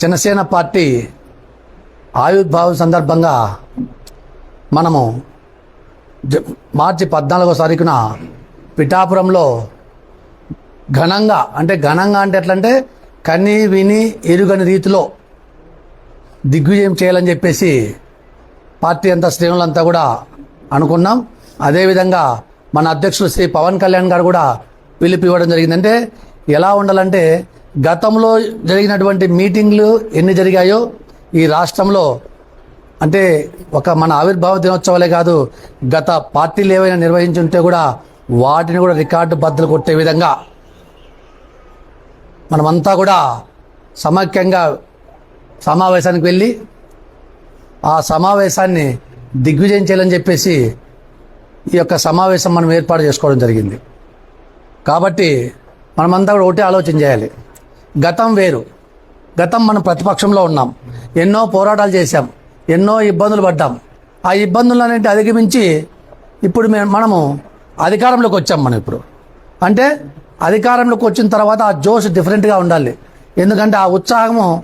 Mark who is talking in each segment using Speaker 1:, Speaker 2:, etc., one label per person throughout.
Speaker 1: Janasena party ఆవిర్భావం సందర్భంగా మనము జ- మార్చి పద్నాలుగో తారీఖున పిఠాపురంలో ఘనంగా అంటే ఘనంగా అంటే ఎట్లంటే కని విని ఎరుగని రీతిలో దిగ్విజయం చేయాలని చెప్పేసి పార్టీ అంతా శ్రేణులంతా కూడా అనుకున్నాం. అదేవిధంగా మన అధ్యక్షులు శ్రీ పవన్ కళ్యాణ్ గారు కూడా పిలుపు ఇవ్వడం జరిగిందంటే ఎలా ఉండాలంటే గతంలో జరిగినటువంటి మీటింగ్లు ఎన్ని జరిగాయో ఈ రాష్ట్రంలో అంటే ఒక మన ఆవిర్భావ దినోత్సవాలే కాదు గత పార్టీలు ఏవైనా నిర్వహించి ఉంటే కూడా వాటిని కూడా రికార్డు బద్దలు కొట్టే విధంగా మనమంతా కూడా సమైక్యంగా సమావేశానికి వెళ్ళి ఆ సమావేశాన్ని దిగ్విజయం చేయాలని చెప్పేసి ఈ యొక్క సమావేశం మనం ఏర్పాటు చేసుకోవడం జరిగింది. కాబట్టి మనమంతా కూడా ఒకటే ఆలోచన చేయాలి. గతం వేరు. గతం మనం ప్రతిపక్షంలో ఉన్నాం. ఎన్నో పోరాటాలు చేశాం. ఎన్నో ఇబ్బందులు పడ్డాం. ఆ ఇబ్బందులన్నింటి అధిగమించి ఇప్పుడు మేము మనము అధికారంలోకి వచ్చాం మనం ఇప్పుడు. అంటే అధికారంలోకి వచ్చిన తర్వాత ఆ జోష్ డిఫరెంట్గా ఉండాలి. ఎందుకంటే ఆ ఉత్సాహము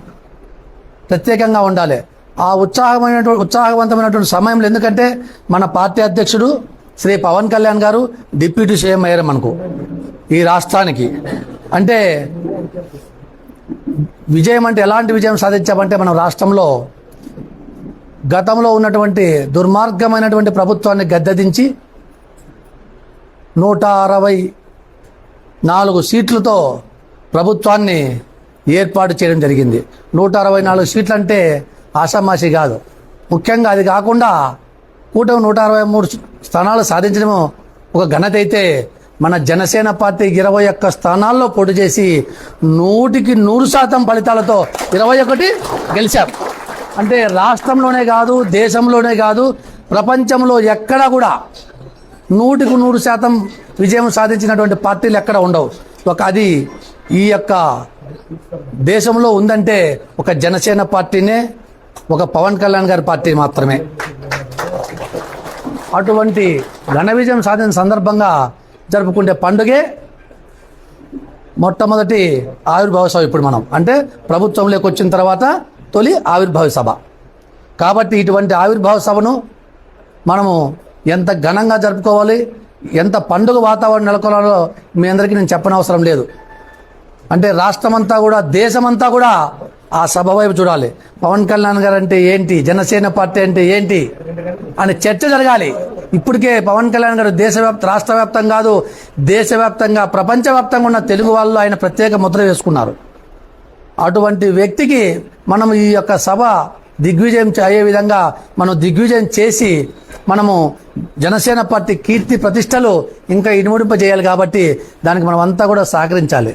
Speaker 1: ప్రత్యేకంగా ఉండాలి. ఆ ఉత్సాహమైనటువంటి ఉత్సాహవంతమైనటువంటి సమయంలో ఎందుకంటే మన పార్టీ అధ్యక్షుడు శ్రీ పవన్ కళ్యాణ్ గారు డిప్యూటీ సీఎం అయ్యారు మనకు ఈ రాష్ట్రానికి. అంటే విజయం అంటే ఎలాంటి విజయం సాధించామంటే మనం రాష్ట్రంలో గతంలో ఉన్నటువంటి దుర్మార్గమైనటువంటి ప్రభుత్వాన్ని గద్దెదించి నూట అరవై నాలుగు సీట్లతో ప్రభుత్వాన్ని ఏర్పాటు చేయడం జరిగింది. నూట అరవై నాలుగు సీట్లు అంటే ఆషామాషి కాదు. ముఖ్యంగా అది కాకుండా కూటమి నూట అరవై మూడు స్థానాలు సాధించడం ఒక ఘనత అయితే మన జనసేన పార్టీ ఇరవై ఒక్క స్థానాల్లో పోటీ చేసి నూటికి నూరు శాతం ఫలితాలతో ఇరవై ఒకటి గెలిచాం. అంటే రాష్ట్రంలోనే కాదు దేశంలోనే కాదు ప్రపంచంలో ఎక్కడా కూడా నూటికి నూరు శాతం విజయం సాధించినటువంటి పార్టీలు ఎక్కడ ఉండవు. ఒక అది ఈ యొక్క దేశంలో ఉందంటే ఒక జనసేన పార్టీనే ఒక పవన్ కళ్యాణ్ గారి పార్టీ మాత్రమే. అటువంటి ఘన విజయం సాధించిన సందర్భంగా జరుపుకునే పండుగే మొట్టమొదటి ఆవిర్భావ సభ ఇప్పుడు మనం. అంటే ప్రభుత్వంలోకి వచ్చిన తర్వాత తొలి ఆవిర్భావ సభ. కాబట్టి ఇటువంటి ఆవిర్భావ సభను మనము ఎంత ఘనంగా జరుపుకోవాలి ఎంత పండుగ వాతావరణం నెలకొనాలో మీ అందరికీ నేను చెప్పనవసరం లేదు. అంటే రాష్ట్రమంతా కూడా దేశమంతా కూడా ఆ సభ వైపు చూడాలి. పవన్ కళ్యాణ్ గారు అంటే ఏంటి జనసేన పార్టీ అంటే ఏంటి అని చర్చ జరగాలి. ఇప్పటికే పవన్ కళ్యాణ్ గారు దేశవ్యాప్త రాష్ట్ర వ్యాప్తం కాదు దేశవ్యాప్తంగా ప్రపంచవ్యాప్తంగా ఉన్న తెలుగు వాళ్ళు ఆయన ప్రత్యేక ముద్ర వేసుకున్నారు. అటువంటి వ్యక్తికి మనం ఈ యొక్క సభ దిగ్విజయం అయ్యే విధంగా మనం దిగ్విజయం చేసి మనము జనసేన పార్టీ కీర్తి ప్రతిష్టలు ఇంకా ఇనుముడింపజేయాలి కాబట్టి దానికి మనం అంతా కూడా సహకరించాలి.